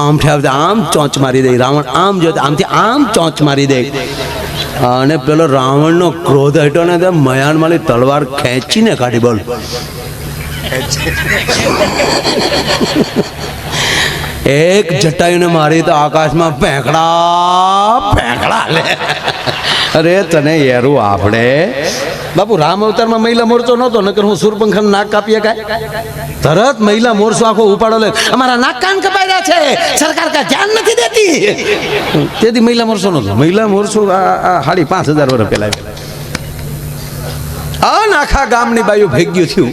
આમથી આવતા આમ ચોંચ મારી દે, રાવણ આમ જોતા આમથી આમ ચોંચ મારી દે. અને પેલો રાવણનો ક્રોધ હટ્યો ને તે મયાણમાલી તલવાર ખેંચીને કાઢી, બોલ. એક જટાયુને મારી તો આકાશમાં ફેંકડા ફેંકડા લે. અરે તને યારું આપણે બાપુ, રામ અવતારમાં મહિલા મોરચો નહોતો, નકર હું સુરપંખા નાક કાપીએ કાંઈ તરત મહિલા મોરચો આખો ઉપાડો લે. અમારા નાક કાન કપાયા છે. સરકાર કા ધ્યાન નથી દેતી. તેથી મહિલા મોરચો નહોતો. મહિલા મોરચો આ સાડી પાંચ હજાર વર્ષ પહેલા આ આખા ગામની બાયું ભેગ્યું થયું.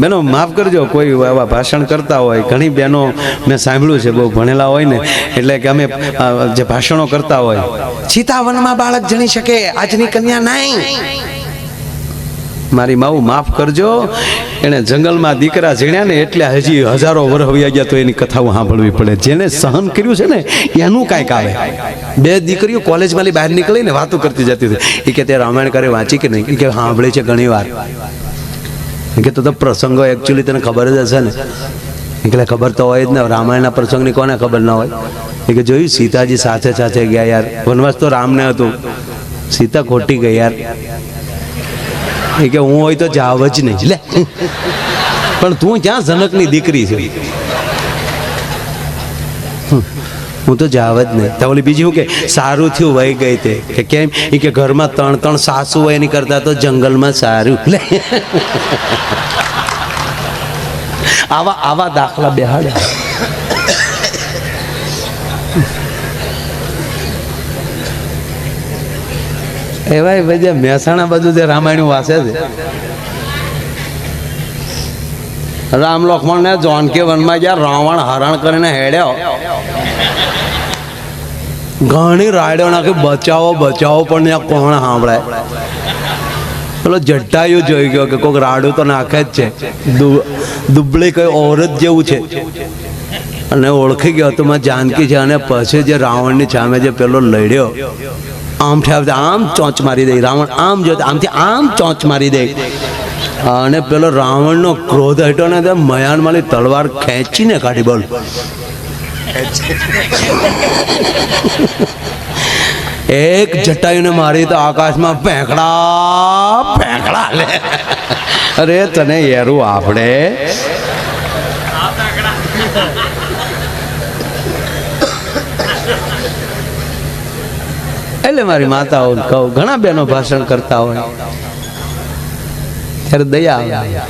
બેનો માફ કરજો કોઈ એવા ભાષણ કરતા હોય ઘણી બહેનો મેં સાંભળ્યું છે બહુ ભણેલા હોય ને એટલે કે અમે જે ભાષણો કરતા હોય. સીતાવનમાં બાળક જણી શકે આજની કન્યા નહીં. મારી માવું માફ કરજો એણે જંગલમાં દીકરા જીણ્યા ને એટલે હજી હજારો વર્ષ વયા ગયા તો એની કથાઓ સાંભળવી પડે. જેને સહન કર્યું છે ને એનું કાંઈક આવે. બે દીકરીઓ કોલેજમાંથી બહાર નીકળીને વાતો કરતી જતી હતી. એ કે તે રામાયણ કરે વાંચી કે નહીં? કે સાંભળે છે ઘણી વાર કે તો પ્રસંગો એકચ્યુઅલી તને ખબર જ હશે ને. એટલે ખબર તો હોય જ ને. રામાયણના પ્રસંગની કોને ખબર ના હોય? એ કે જોયું, સીતાજી સાથે સાથે ગયા યાર. વનવાસ તો રામને હતું. સીતા ખોટી ગઈ યાર. એ કે હું હોય તો જાવ જ નહીં. લે. પણ તું ક્યાં જનકની દીકરી છે? હું તો જાવ જ નહીં. તો ઓલી બીજી હું કે, સારું થયું વહી ગઈ તે. કે કેમ? એ કે ઘરમાં ત્રણ ત્રણ સાસુ હોય એની કરતા તો જંગલમાં સારું. લે. આવા આવા દાખલા બેહાડ્યા એવાય બધા મહેસાણા બાજુ જે રામાયણ વાસે છે. રામ લક્ષ્મણ ને જોનકી વનમાં ગયા રાવણ હરણ કરીને હેડ્યો. ઘણી રાયડો નાખી બચાવો બચાવો, પણ ત્યાં કોણ સાંભળે? પેલો જટાયું જોઈ ગયો કે કોઈક રાડું તો નાખે જ છે. દુબળી કઈ ઓરત જેવું છે. અને ઓળખી ગયો તો મેં જાનકી છે અને પછી જે રાવણની સામે જે પેલો લડ્યો, આમ આવતા આમ ચોંચ મારી દે, રાવણ આમ જો, આમથી આમ ચોંચ મારી દે. અને પેલો રાવણનો ક્રોધ હટ્યો ને તે મયાણમાલી તલવાર ખેંચીને કાઢી બોલ. એક જટાયુને મારી તો આકાશમાં પેંકડા પેંકડા લે. અરે તને યારું આપણે. એટલે મારી માતાઓ કહું, ઘણા બેનો ભાષણ કરતા હોય. ત્યારે દયા આવે.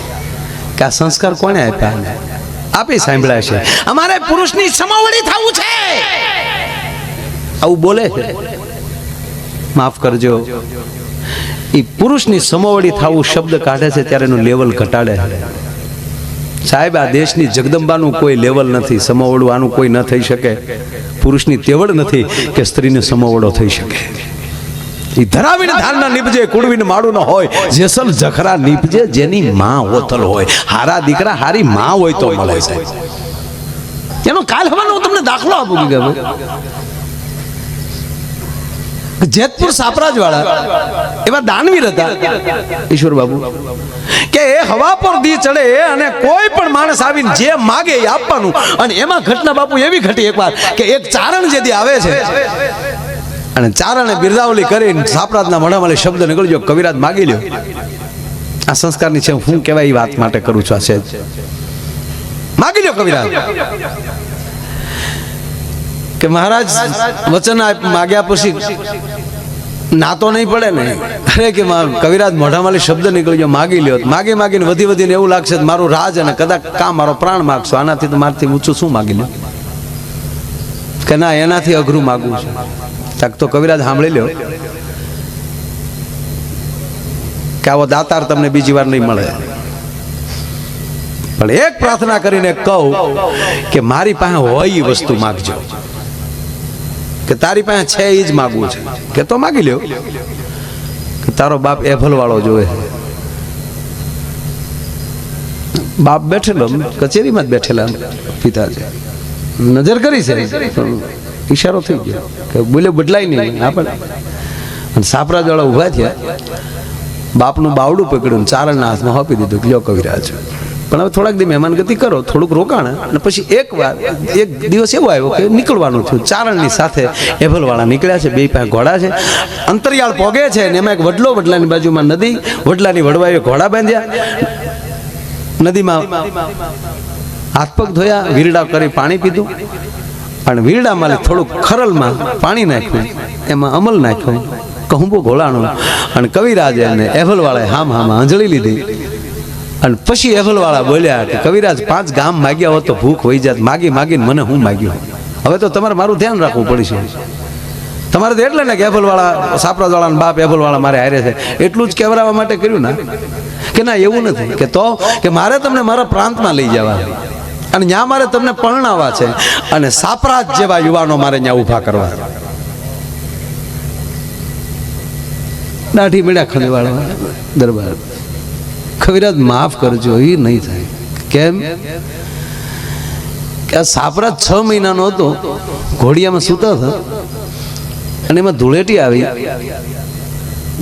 કે આ સંસ્કાર કોણે આપ્યા? આપી સાંભળ્યા છે. અમારે પુરુષની સમાવડી થવું છે. આવું બોલે છે. માફ કરજો. એ પુરુષની સમોવડી થવું શબ્દ કાઢે છે ત્યારે એનું લેવલ ઘટાડે સાહેબ આ દેશની જગદંબાનું કોઈ લેવલ નથી. સમોવડું આનું કોઈ ન થઈ શકે. પુરુષની તેવડ નથી કે સ્ત્રીને સમોવડો થઈ શકે. ઈ ધરાવીને ધાનના નીપજે કુડવીને માડું ન હોય. જેસલ જખરા નીપજે, જેની માં હોતલ હોય. હારા દીકરા, હારી માં હોય તો મળે છે. એનો કાલ હવાનો હું તમને દાખલો આપું, કે જેતપુર સાપરાજ વાળા એવા દાનવીર હતા. ઈશ્વર બાબુ. કે એ હવા પર દી ચડે અને કોઈ પણ માણસ આવીને જે માગે એ આપવાનું. અને એમાં ઘટના બાપુ એવી ઘટી એકવાર કે એક ચારણ જે આવે છે. અને ચારણે બિરદાવલી કરીને સાપરાજના મોઢામાં શબ્દ નીકળ્યો, કવિરાજ માગી લ્યો. આ સંસ્કારની છે, હું કહેવાય એ વાત માટે કરું છું આ છે. માગી લ્યો કવિરાજ. કે મહારાજ, વચન માગ્યા પછી ના તો નહીં પડે ને? અરે કે કવિરાજ મોઢામાંથી શબ્દ નીકળી ગયો માગી લ્યો. માગી માગીને વધી વધીને એવું લાગશે મારું રાજ અને કદાચ કા મારો પ્રાણ માગશો. આનાથી તો મારથી ઊંચું શું માગી લ્યો? કે ના, એનાથી અઘરું માગવું છે. તાક તો કવિરાજ સાંભળી લ્યો. કે આવો દાતાર તમને બીજી વાર નહીં મળે. પણ એક પ્રાર્થના કરીને કહું કે મારી પાસે હોય એ વસ્તુ માગજો. કે તારી પાસે છે એ જ માગવું છે. કે તો માગી લ્યો. કે તારો બાપ એફલ વાળો જોવે. બાપ બેઠેલો, કચેરીમાં જ બેઠેલા પિતાજી. નજર કરી છે. ઈશારો થઈ ગયો. કે બોલે બદલાય નહીં આપણે અને સાપરા વાળા ઊભા થયા. બાપનું બાવડું પકડ્યું ચારણના હાથમાં આપી દીધું કે લ્યો કવિરાજ. પણ હવે થોડાક દી મહેમાન ગતિ કરો, થોડુંક રોકાણ. અને પછી એક વાર, એક દિવસ એવો આવ્યો કે નીકળવાનું થયું. ચારણની સાથે એભલવાળા નીકળ્યા છે, બે પાસે ઘોડા છે. અંતરિયાળ પોગે છે ને એમાં એક વડલો વડલાની બાજુમાં નદી, વડલાની વડવાએ ઘોડા બાંધ્યા. નદીમાં હાથ પગ ધોયા, વીરડા કરી પાણી પીધું. અને વીરડામાં થોડુંક ખરલમાં પાણી નાખ્યું, એમાં અમલ નાખ્યો કહુંબો ગોળાણો, અને કવિરાજે અને એહલવાળાએ હામ હામ આંજળી લીધી. અને પછી એહલવાળા બોલ્યા કે કવિરાજ, પાંચ ગામ માગ્યા હોત તો ભૂખ વહી જાત, માગી માગીને મને હું માગ્યું? હવે તો તમારે મારું ધ્યાન રાખવું પડશે. તમારે તો એટલે ને કે એફલવાળા સાપરાજવાળા બાપ એફલવાળા મારે હારે છે. એટલું જ કહેવરાવા માટે કર્યું ને? કે ના, એવું નથી. કે તો, કે મારે તમને મારા પ્રાંતમાં લઈ જવા. અને ત્યાં મારે તમને પરણાવવા છે. અને સાપરાજ જેવા યુવાનો મારે ત્યાં ઊભા કરવા. દાઢી મેળા ખંડવાળા. દરબાર. ખવિરાજ, માફ કરજો, એ નહીં થાય. કેમ? કે આ સાપરાજ છ મહિનાનો હતો. ઘોડિયામાં સૂતા હતા. અને એમાં ધૂળેટી આવી.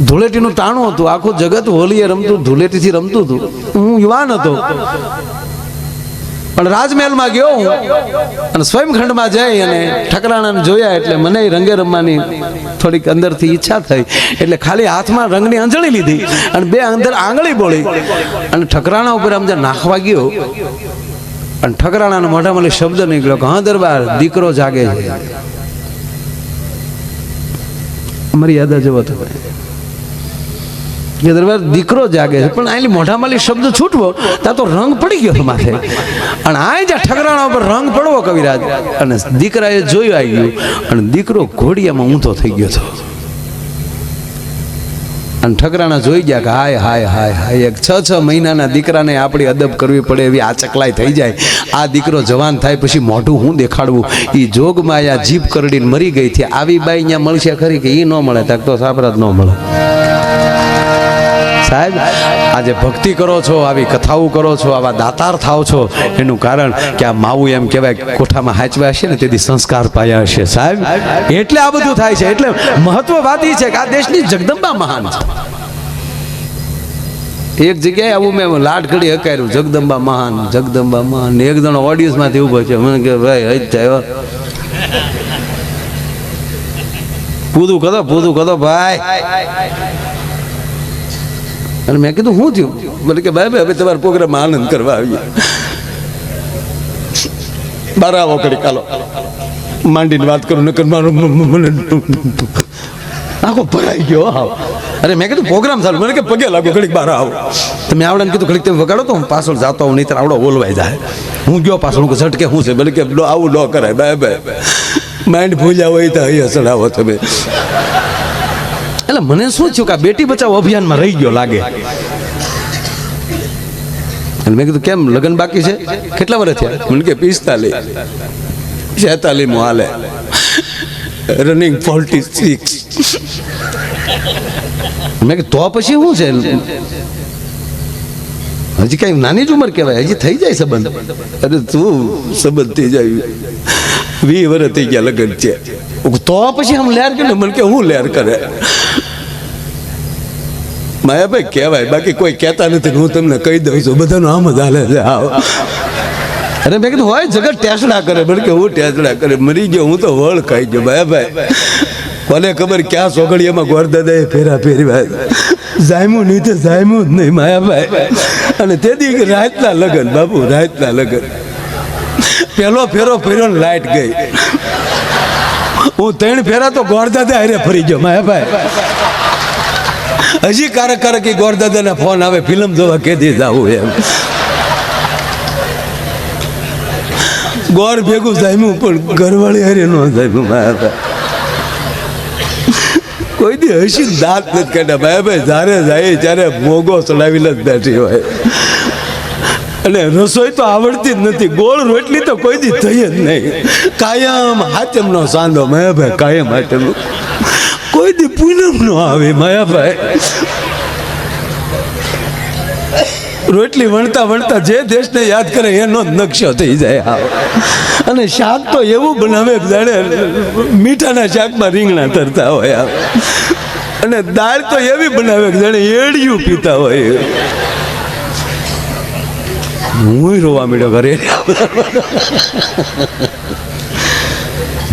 ધૂળેટીનું ટાણું હતું. આખું જગત હોલીએ રમતું, ધૂળેટીથી રમતું હતું. હું યુવાન હતો. પણ રાજમહેલમાં ગયો હું અને સ્વયંખંડમાં જઈ અને ઠકરાણાને જોયા એટલે મને રંગે રમવાની થોડીક અંદરથી ઈચ્છા થઈ. એટલે ખાલી હાથમાં રંગની અંજળી લીધી અને બે અંદર આંગળી બોળી. અને ઠકરાણા ઉપર આમ જે નાખવા ગયો, અને ઠકરાણાના મોઢામાં શબ્દ નીકળ્યો કે, હા, દરબાર, દીકરો જાગે છે. મર્યાદા જવો થયો. કે દરબાર દીકરો જાગે છે. પણ આની મોઢામાંથી શબ્દ છૂટવો ત્યાં તો રંગ પડી ગયો માથે. અને આ જ્યાં ઠકરાણા ઉપર રંગ પડવો કવિરાજ. અને દીકરાએ જોયું આવી ગયું. અને દીકરો ઘોડિયામાં ઊંધો થઈ ગયો હતો. અને ઠકરાણા જોઈ ગયા કે હાય હાય હાય હાય. એક છ છ મહિનાના દીકરાને આપણી અદબ કરવી પડે એવી આ ચકલાઈ થઈ જાય. આ દીકરો જવાન થાય પછી મોઢું હું દેખાડવું? એ જોગમાં આ જીભ કરડીને મરી ગઈ છે. આવી બાઈ અહીંયા મળશે ખરી કે એ ન મળે? તક તો સાપરા જ ન મળે. સાહેબ, આજે ભક્તિ કરો છો, આવી કથાઓ કરો છો, આવા દાતાર થાવ છો, એનું કારણ કે આ માવું એમ કહેવાય, કોઠામાં હાચવા હશે ને તેથી સંસ્કાર પાયા હશે. સાહેબ, એટલે આ બધું થાય છે, એટલે મહત્વ વાત એ છે કે આ દેશની જગદંબા મહાન છે. એક જગ્યાએ આવું મેં લાટ ઘડી હકાર્યું, જગદંબા મહાન જગદંબા મહાન. એક જણો ઓડિયન્સમાંથી ઊભો છે, મને કે ભાઈ હજ થયો પૂરું કરો પૂરું કરો, ભાઈ. અને મેં કીધું શું થયું? બોલે કે ભાઈ હવે તમારા પ્રોગ્રામ આનંદ કરવા આવીએ. બાર આવો કરી કાલો માંડીને વાત કરું, નકર મારું આખો ભરાઈ ગયો આવ અરે, મેં કીધું પ્રોગ્રામ સારું મને કે, પગે લાગો, ઘડીક બહાર આવો. તમે આવડે કીધું, ઘડીક તમે વગાડો તો હું પાછળ જાતો હું નહીં આવડો ઓલવાઈ જાય. હું ગયો પાછળ, હું ઝટકે શું છે? બોલે કે આવું ન કરાય, બાય બાય. માઇન્ડ ભૂલ્યા હોય તો અહીંયા ચડાવો તમે. એટલે મને શું થયું કે આ બેટી બચાવ અભિયાનમાં રહી ગયો લાગે? મેં કીધું, કેમ? લગ્ન બાકી છે? કેટલા વર્ષ થયા? મને કે, પિસ્તાલીસ. છેતાલીસ મો હાલે. રનિંગ ફોર્ટી સિક્સ મેં કીધું, તો પછી શું છે? હજી કઈ નાની જ ઉંમર કહેવાય. હજી થઈ જાય સંબંધ. અરે તું સંબંધ થઈ જાય? વી વર્ષ થઈ ગયા લગ્ન છે. તો પછી આમ લેર કરે મને કે, હું લેર કરે. માયાભાઈ કહેવાય, બાકી કોઈ કહેતા નથી હું તમને કહી દઉં છું. બધાનું આમ જ હાલે છે, આવ. અરે મેં કીધું, હોય જગત ટેસડા કરે. પણ કે હું ટેસડા કરે. મરી ગયો, હું તો વળ ખાઈ ગયો માયાભાઈ કોને ખબર ક્યાં સોગડિયામાં ગોરદાદાએ ફેરા ફેરવા. જાયમું નહીં તો જાયમું જ નહીં માયાભાઈ અને તે દી રાતના લગન, બાપુ, રાતના લગન. પેલો ફેરો ફેર્યો ને લાઈટ ગઈ. હું ત્રણ ફેરા તો ગોરદાદા હારે ફરી ગયો માયાભાઈ હજી કારક કારક એ ગોરદાદાના ફોન આવે ફિલ્મ જોવા કેદી જાવું એમ. ગોર ભેગું જામ્યું, પણ ઘરવાળી હારે ન જામ્યું મારા. કોઈ દી હસી દાંત નથી કાઢ્યા. ભાઈ ભાઈ જ્યારે જાય ત્યારે મોગો ચડાવીને જ બેઠી હોય. અને રસોઈ તો આવડતી જ નથી. ગોળ રોટલી તો કોઈ દી થઈ જ નહીં. કાયમ હાચમનો સાંધો માયાભાઈ કાયમ હાચમનો કોઈ દી પૂનમ નો આવે, માયાભાઈ. રોટલી વણતા વણતા જે દેશને યાદ કરે એનો જ નકશો થઈ જાય આવ. અને શાક તો એવું બનાવે જાણે મીઠાના શાકમાં રીંગણા તરતા હોય આવ અને દાળ તો એવી બનાવે જાણે એડિયું પીતા હોય. હું રોવા મળ્યો ઘરે.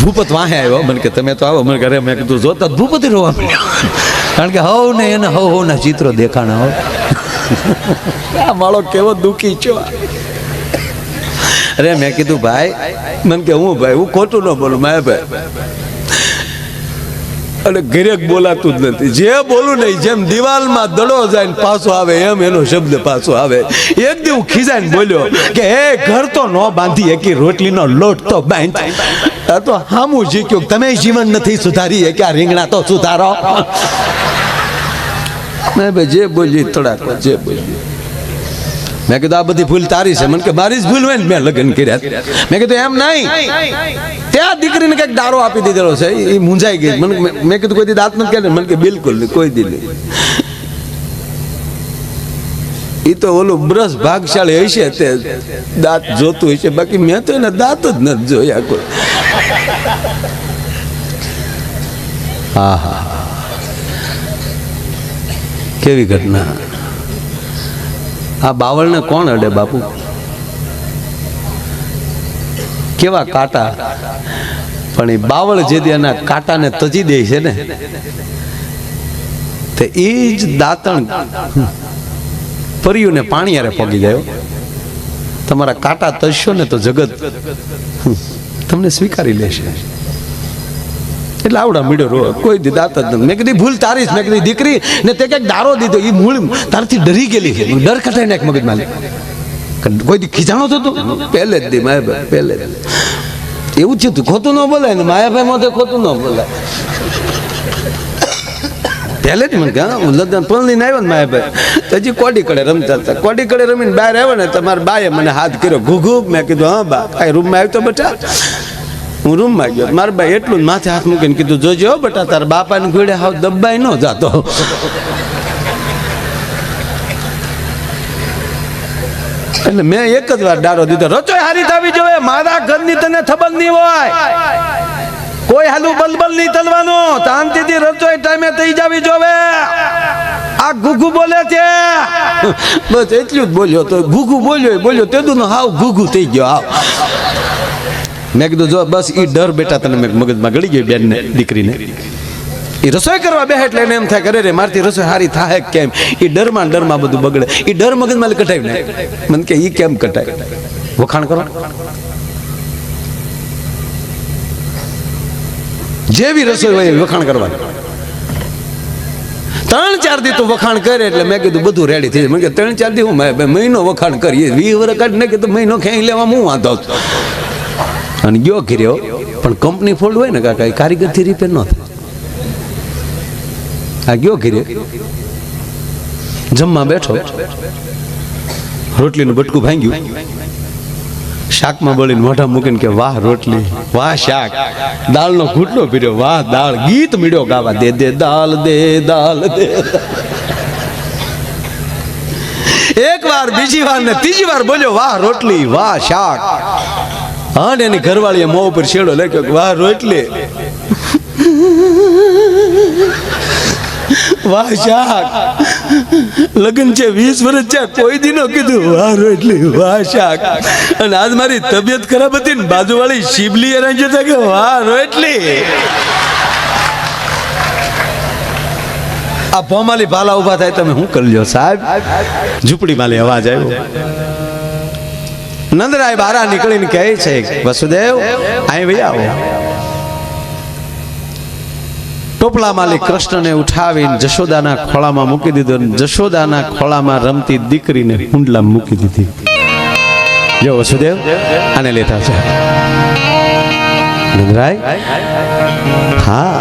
ભૂપત વાહે આવ્યો. મને કે, તમે તો આવો. મને ઘરે મેં કીધું જોતા ભૂપતિ રોવા મળ્યો કારણ કે હવ ને એને, હવ હવ ના ચિત્રો દેખાણા હો. આ માળો કેવો દુખી છો. અરે મેં કીધું, ભાઈ, મને કે, હું, ભાઈ, હું ખોટું ન બોલું મેં ભાઈ. અને ઘરેક બોલાતું જ નથી. જે બોલું નહીં જેમ દિવાલમાં દડો જાય ને પાછો આવે, એમ એનો શબ્દ પાછો આવે. એક દી હું ખીજાઈને બોલ્યો કે, હે, ઘર તો ન બાંધી એકી રોટલીનો લોટ તો બાંધ. આ તો હામું જીક્યું તમે જીવન નથી સુધારી કે આ રીંગણા તો સુધારો. મેં જે બોલી થોડાક જે બોલી મેં કીધું, આ બધી ભૂલ તારી છે. મને કે, મારી જ ભૂલ હોય ને. મેં લગ્ન કર્યા. મેં કીધું, એમ નહીં. ત્યાં દીકરીને કંઈક દારો આપી દીધેલો છે. એ મૂંઝાઈ ગઈ. મને મેં- કીધું, કોઈ દી દાંત નથી કે મને કે, બિલકુલ નહીં કોઈ દી નહીં. એ તો ઓલું બ્રશ ભાગશાળી હશે તે દાંત જોતું હશે. બાકી મેં તો એને દાંત જ નથી જોયા કોઈ. હા હા કેવી ઘટના? આ બાવળને કોણ અડે બાપુ? કેવા કાંટા? પણ એ બાવળ જે દી એના કાંટાને તજી દે છે ને. તે એ જ દાંતણ પર્યું ને પાણી યારે પગી ગયો તમારા કાંટા તજશો ને તો જગત તમને સ્વીકારી લેશે. એટલે આવડા મીડો રો કોઈ દી દાંત મેં કીધી ભૂલ તારી જ મેં કીધી દીકરી ને તે કંઈક દારો દીધો એ મૂળ તારથી ડરી ગયેલી છે. ડર કટાઈ નાખ મગજમાં લે. કોઈ દી ખીજાણો થતો? પહેલે જ દી માયાભાઈ પહેલે એવું થયું તું ખોટું ન બોલાય ને માયાભાઈ મોઢે ખોટું ન બોલાય. પહેલે જ મને કહે હા, લગ્ન પલણીને આવ્યો ને માયાભાઈ. તો હજી કોડી કડે રમતા હતા. કોડી કડે રમીને બહાર આવ્યો ને તમારા બાએ મને હાથ કર્યો ઘૂઘુ. મેં કીધું હા બા કાંઈ રૂમમાં આવ્યો તો બટા. હું રૂમમાં ગયો. મારા ભાઈ એટલું જ માથે હાથ મૂકીને કીધું, જોજો બટા, તારા બાપાને ઘોડે હાવ દબાઈ ન જાતો. એટલે મેં એક જ વાર ડારો દીધો રચોઈ હારી થવી જોઈએ, મારા ઘરની તને ખબર નહીં હોય. કોઈ હાલું બલબલ નહીં તલવાનું. શાંતિથી રચોઈ ટાઈમે થઈ જવી જોવે. આ ઘુઘુ બોલે છે. બસ એટલું જ બોલ્યો તો, ઘુઘુ બોલ્યો બોલ્યો બોલ્યો તેદું હાવ ઘુઘુ થઈ ગયો, હાવ. મેં કીધું, જો બસ એ ડર બેટા તને મેં મગજમાં ગળી ગઈ બેનને, દીકરીને. એ રસોઈ કરવા બે એટલે એને એમ થાય કરે રે, મારથી રસોઈ સારી થાય કેમ? એ ડરમાં ને ડરમાં બધું બગડે. એ ડર મગજમાં કટાવી ને. મને કે એ કેમ કટાય? વખાણ કરો. જેવી રસોઈ હોય વખાણ કરવાની. ત્રણ, ચાર દી તું વખાણ કરે એટલે મેં કીધું, બધું રેડી થઈ જાય. મેં કીધું ત્રણ, ચાર દી હું મહિનો વખાણ કરીએ. વીસ વર્ષ ને નાખે તો મહિનો ખેંચી લેવા હું વાંધો. અને ગયો કર્યો પણ કંપની ફોલ્ડ હોય ને કાકા, એ કારીગરથી રિપેર ન થાય. આ ગયો કર્યો જમવા બેઠો. રોટલીનું બટકું ભાંગ્યું. શાકમાં બળીને મોઢા મૂકીને કે, વાહ, રોટલી. વાહ, શાક. દાળનો ઘૂંટલો પીર્યો. વાહ, દાળ. ગીત મીડ્યો ગાવા, દે દે દાલ દે દાલ દે. એક વાર, બીજી વાર ને ત્રીજી વાર બોલ્યો, વાહ, રોટલી. વાહ, શાક. હા ને એની ઘરવાળીએ મોં ઉપર છેડો લખ્યો વાહ, રોટલી. વાહ, શાક. લગ્ન છે, વીસ વર્ષ છે, કોઈ દી નો કીધું, વાહ, રોટલી, વાહ, શાક. અને આજ મારી તબિયત ખરાબ હતી ને બાજુવાળી શિબલી એના જતા કે, વાહ, રોટલી. આ ભોમાલી ભાલા ઊભા થાય, તમે શું કરજો, સાહેબ? ઝૂંપડી માલી અવાજ આવ્યો. નંદરાય બારા નીકળીને કહે છે વસુદેવ, અહીં ભાઈ આવો. ટોપલા માલી કૃષ્ણને ઉઠાવીને જશોદાના ખોળામાં મૂકી દીધો જશોદાના ખોળામાં રમતી દીકરીને કુંડલા મૂકી દીધી. જો વસુદેવ, આને લેતા છે નંદરાય? હા,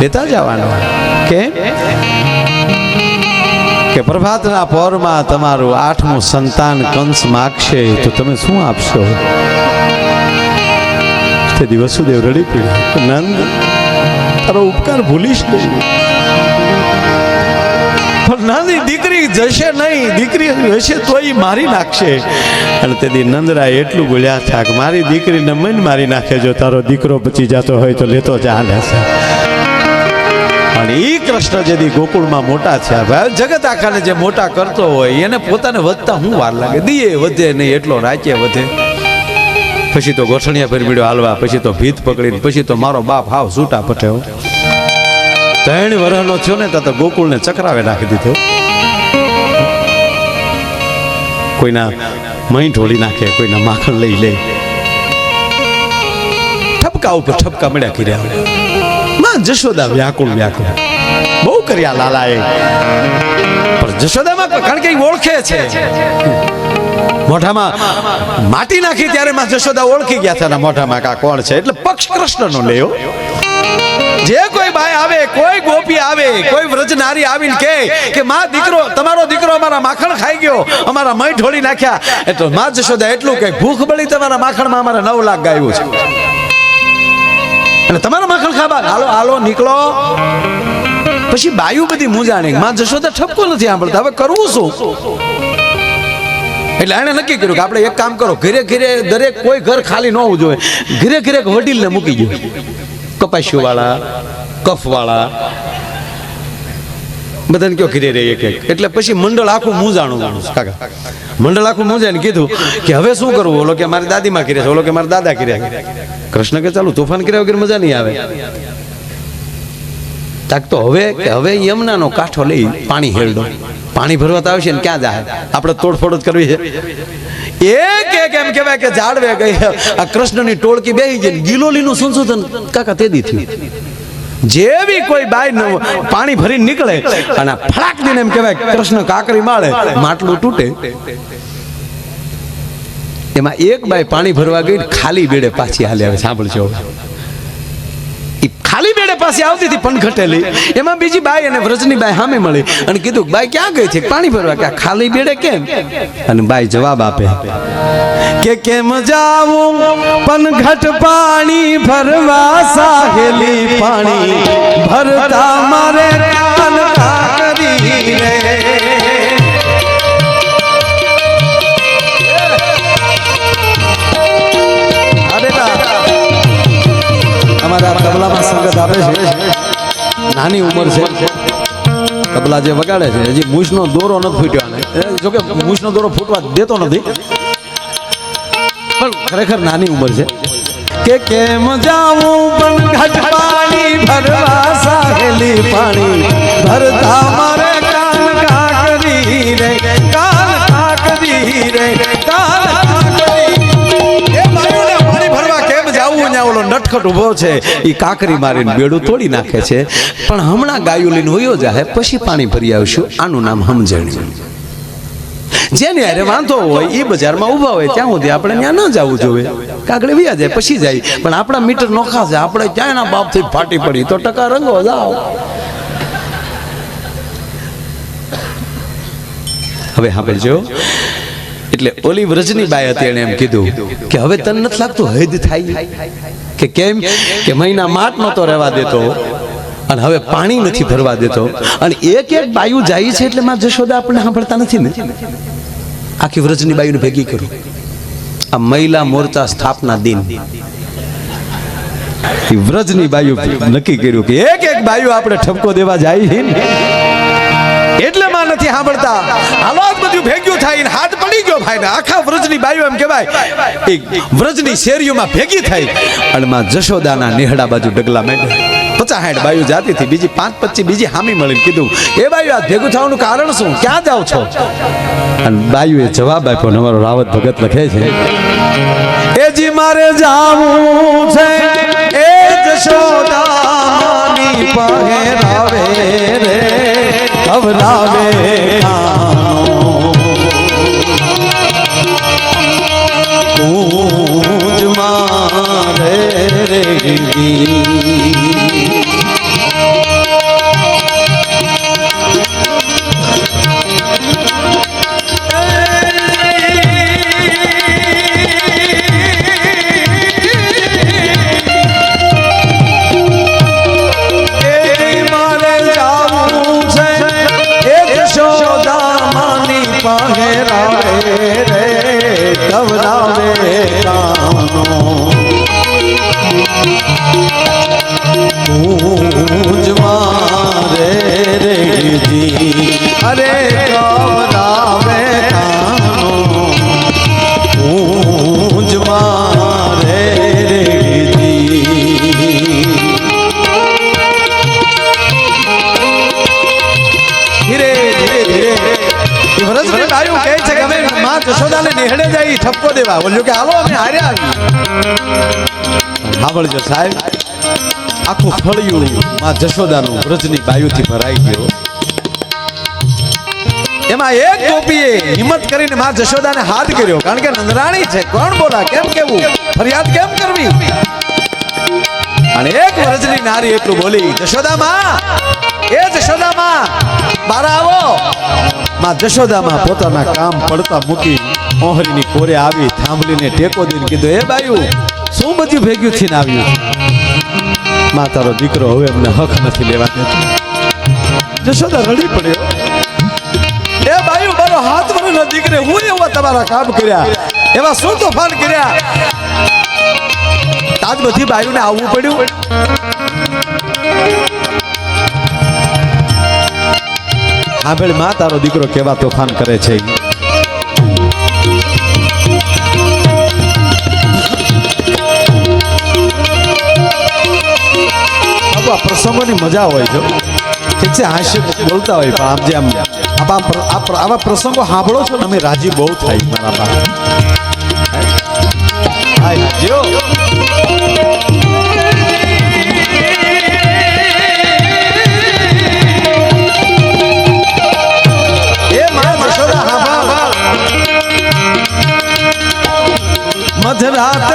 લેતા જવાનો. કેમ? કે પ્રભાતના પોરમાં તમારું આઠમું સંતાન કંસ માગશે, તો તમે શું આપશો? તે દિવસ સુદેવ રડી પડ્યો નંદ, તારો ઉપકાર ભૂલીશ નહીં. પણ નાની દીકરી જશે નહીં, દીકરી હશે તોય મારી નાખશે. અને તેથી નંદરા એટલું બોલ્યા, થાક, મારી દીકરીને મન મારી નાખે જો તારો દીકરો બચી જતો હોય તો લેતો જા લેશે અને એ કૃષ્ણ જેથી ગોકુળમાં મોટા થયા જગત આખાને જે મોટા કરતો હોય, એને પોતાને વધતા હું વાર લાગે? દીએ વધે નહીં, એટલો રાચે વધે. પછી તો ગોઠણિયા ફેર મળ્યો હાલવા, પછી તો ભીત પકડીને, પછી તો મારો બાપ હાવ છૂટા પઠ્યો ત્રણ વર્ષનો થયો ને તો ગોકુળને ચક્રાવે નાખી દીધો. કોઈના મહી ઢોળી નાખે, કોઈના માખણ લઈ લે. ઠપકા ઉપર ઠપકા મળ્યા કર્યા. જશોદા, વ્યાકુળ વ્યાકુળ. બહુ કર્યા લાલાએ. પણ જશોદામાં કારણ કે ઓળખે છે. મોઢામાં માટી નાખી ત્યારે માં જશોદા ઓળખી ગયા હતા મોઢામાં કા કોણ છે? એટલે પક્ષ કૃષ્ણનો લેયો. જે કોઈ ભાઈ આવે, કોઈ ગોપી આવે, કોઈ વ્રજ નારી આવીને કહે કે, માં, દીકરો, તમારો દીકરો અમારા માખણ ખાઈ ગયો. અમારા મય ઢોળી નાખ્યા. એટલે માં જશોદા એટલું કે ભૂખ બળી તમારા માખણમાં અમારે નવ લાખ ગાયું છે. એટલે તમારા માખણ ખાવા હાલો હાલો, નીકળો. પછી બાયુ બધી મૂંઝાણી માં જશોદા ઠપકો નથી સાંભળતા. હવે કરવું શું? એટલે એણે નક્કી કર્યું કે આપણે એક કામ કરો. ઘરે ઘરે દરેક કોઈ ઘર ખાલી ન હોવું જોઈએ. ઘરે ઘરે વડીલને મૂકી ગયો કપાસ્યુ વાળા કફ વાળા બધાને કયો ઘરે રહી એક એટલે પછી મંડળ આખું મૂંઝાણું કાકા, મંડળ આખું મૂંઝાઈને કીધું કે હવે શું કરવું? ઓલો કે મારી દાદીમાં કર્યા છે, ઓલો કે મારા દાદા કર્યા કૃષ્ણ કે ચાલુ તોફાન કર્યા વગર મજા નહીં આવે. તાક તો હવે કે હવે યમુનાનો કાંઠો લઈ પાણી હેલડો પાણી ભરવા તો આવશે ને ક્યાં જાય આપણે તોડફોડ જ કરવી છે. એક એક એમ કહેવાય કે ઝાડવે ગઈ. આ કૃષ્ણની ટોળકી બેહી ગઈ ગિલોલીનું સંશોધન કાકા તે દી થયું. જેવી કોઈ બાઈ પાણી ભરીને નીકળે અને ફળાક દીને એમ કહેવાય, કૃષ્ણ કાકરી માળે માટલું તૂટે. એમાં એક બાઈ પાણી ભરવા ગઈ ખાલી બેડે પાછી હાલે સાંભળજો. ખાલી બેડે પાસે આવતી હતી, પણ ઘટેલી. એમાં બીજી બાઈ અને વ્રજની બાઈ સામે મળી અને કીધું, બાઈ, ક્યાં ગઈ છે? પાણી ભરવા કે "આ ખાલી બેડે કેમ? અને બાઈ જવાબ આપે, કે કેમ જાવું પણ ઘટ પાણી ભરવા સાહેલી પાણી. ભરતા મારે તબલામાં સંગત આપે છે. નાની ઉંમર છે. તબલા જે વગાડે છે, હજી મૂછનો દોરો નથી ફૂટ્યો જોકે મૂછનો દોરો ફૂટવા દેતો નથી. પણ ખરેખર નાની ઉંમર છે. કે કેમ જાવું પણ ઘટ પાણી ભરવા સાહેલી પાણી. ભરતા મારે કાન કાકરી રે, કાન કાકરી રે. ત્યાં ઓલો નટખટ ઊભો છે એ કાકરી મારીને બેડું તોડી નાખે છે. પણ હમણાં ગાયું લઈને હોયો જાહે, પછી પાણી ભરી આવશું. આનું નામ સમજણ્યું જેને અરે વાંધો હોય એ બજારમાં ઊભા હોય, ત્યાં સુધી આપણે ત્યાં ન જવું જોઈએ. કાગડે વ્યા જાય, પછી જાય. પણ આપણા મીટર નોખા છે, આપણે ત્યાં એના બાપથી ફાટી પડી, તો ટકા રંગો જાઓ. હવે સાંભળજો. એટલે ઓલી વ્રજની બાઈ હતી એને એમ કીધું કે હવે તને નથી લાગતું હૈદ થાય? કે કેમ? કે મહિના માટ નહોતો રહેવા દેતો અને હવે પાણી નથી ભરવા દેતો. અને એક એક બાયુ જાય છે એટલે માં જશોદા આપણને સાંભળતા નથી ને? આખી વ્રજની બાયુને ભેગી કરું. આ મહિલા મોરચા સ્થાપના દિન. વ્રજની બાયુ નક્કી કર્યું કે એક એક બાયુ આપણે ઠપકો દેવા જાય એટલે માં સાંભળતા હાલો બધું ભેગ્યું થાય હાથ પડી ગયો ભાઈ ને આખા વ્રજની બાયુ એમ કહેવાય. એક વ્રજની શેરીઓમાં ભેગી થઈ અને માં જશોદાના નિહડા બાજુ ડગલા માંડ્યા. પચાસ હાઠ બાયુ જાતી હતી. બીજી પાંચ, પચીસ, બીજી હામી મળીને કીધું, એ બાયુ આ ભેગું થવાનું કારણ શું? ક્યાં જાવ છો? અને બાયુએ જવાબ આપ્યો અમારો રાવત ભગત લખે છે. એ જી મારે જાવું છે. એ જશોદાની પહેરાવે રે ખવડાવે કૂંજ મારે રે. ઠપકો બોલ્યું કે હાલો, અમે હાર્યા સાંભળજો સાહેબ, આખું ફળિયું માં જશોદાનું વ્રજની બાયુથી ભરાઈ ગયો. એમાં એક ગોપીએ હિંમત કરીને માં જશોદાને હાથ કર્યો, કારણ કે નંદરાણી છે. કોણ બોલા? કેમ કેવું? ફરિયાદ કેમ કરવી? અને એક વ્રજની નારી એટલું બોલી, જશોદા માં એ જશોદા મારા આવો. માં જશોદામાં પોતાના કામ પડતા મૂકી મોહરીની કોરે આવી થાંભલીને ટેકો દઈને કીધું એ બાયું, શું બધું ભેગ્યું થઈને આવ્યું? માં, તારો દીકરો હવે અમને હક નથી લેવા દેતો. જશોદા રડી પડ્યો. એ બાયું, મારો હાથ વરેલો દીકરે, હું એવા તમારા કામ કર્યા, એવા શું તોફાન કર્યા. તાજ બધી બાયુને આવવું પડ્યું? હા માં તારો દીકરો કેવા તોફાન કરે છે? પ્રસંગોની મજા હોય છે ઠીક છે હાસ્ય બોલતા હોય પણ આમ જે આમ આવા પ્રસંગો સાંભળો છો ને અમે રાજી બહુ થાય મારા બાપ. હાય, મધરાતે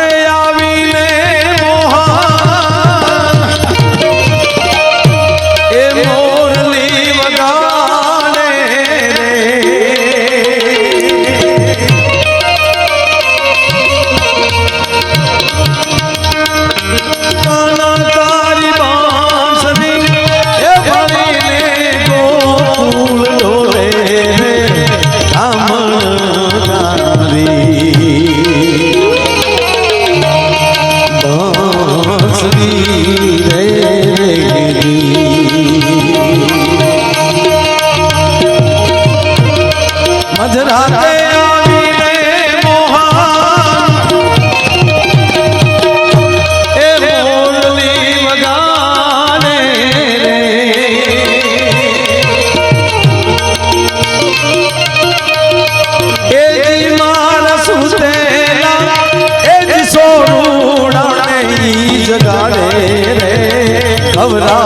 ખવરાવે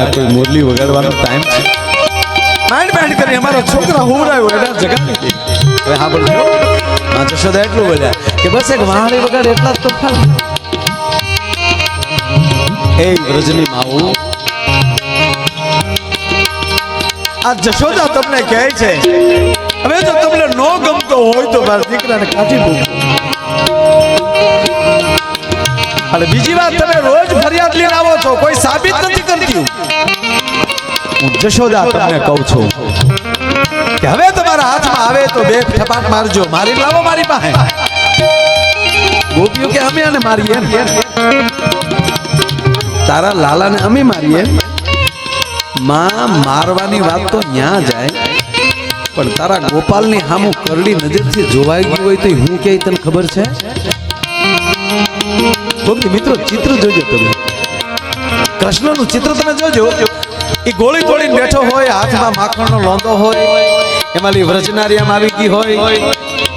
આ કોઈ મોરલી વગાડવાનો ટાઈમ છે? માંડ માંડ કરી, અમારો છોકરા હુમરાયો જગાડી દે હવે હા બોલજો. હા જશોદા એટલું બોલ્યા કે બસ એક વાહણી વગાડે એટલા જ તો ફાલ. એ વ્રજની માવું. આ જશોદા તમને કહે છે, હવે જો તમને નો ગમતો હોય તો મારા દીકરાને કાઢી મૂકો. અને બીજી વાત, તમે રોજ ફરિયાદ લઈને આવો છો, કોઈ સાબિત નથી કરતી. હું જશોદા તમને કહું છું કે હવે તમારા હાથમાં આવે તો બે ઠપાટ મારજો. મારી લાવો મારી પાસે. ગોપીઓ કે અમે આને મારીએ? તારા લાલાને અમે મારીએ? માં મારવાની વાત તો ન્યા જાય, પણ તારા ગોપાલની હામું કરડી નજરથી જોવાઈ ગયું હોય તો હું ક્યાંય તને ખબર છે? ગોપી મિત્રો ચિત્ર જોજો તમે. કૃષ્ણનું ચિત્ર તમે જોજો. એ ગોળી તોડીને બેઠો હોય, હાથમાં માખણનો લોંદો હોય, એમાં લી વ્રજનારી આમ આવી ગઈ હોય.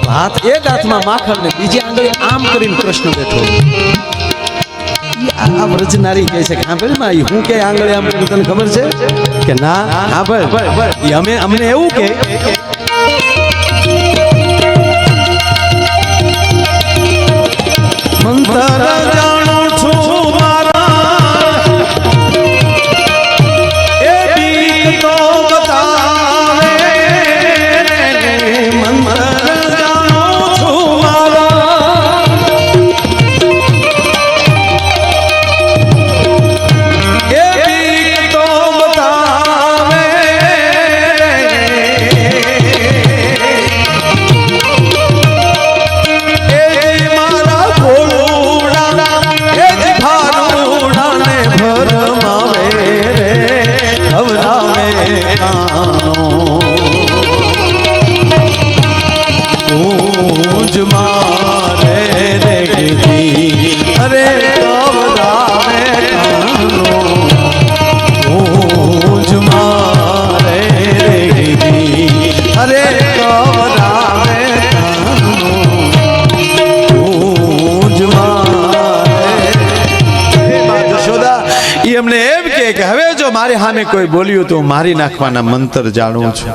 હાથ એક હાથમાં માખણ ને બીજી આંગળી આમ કરીને કૃષ્ણ બેઠો આ વ્રજનારી કહે છે કે ભાઈ માં હું કે આંગળી આમ તને ખબર છે? કે, ના, હા ભાઈ અમે, અમને એવું કે મંતર કોઈ બોલ્યું તો મારી નાખવાના મંતર જાણું છું.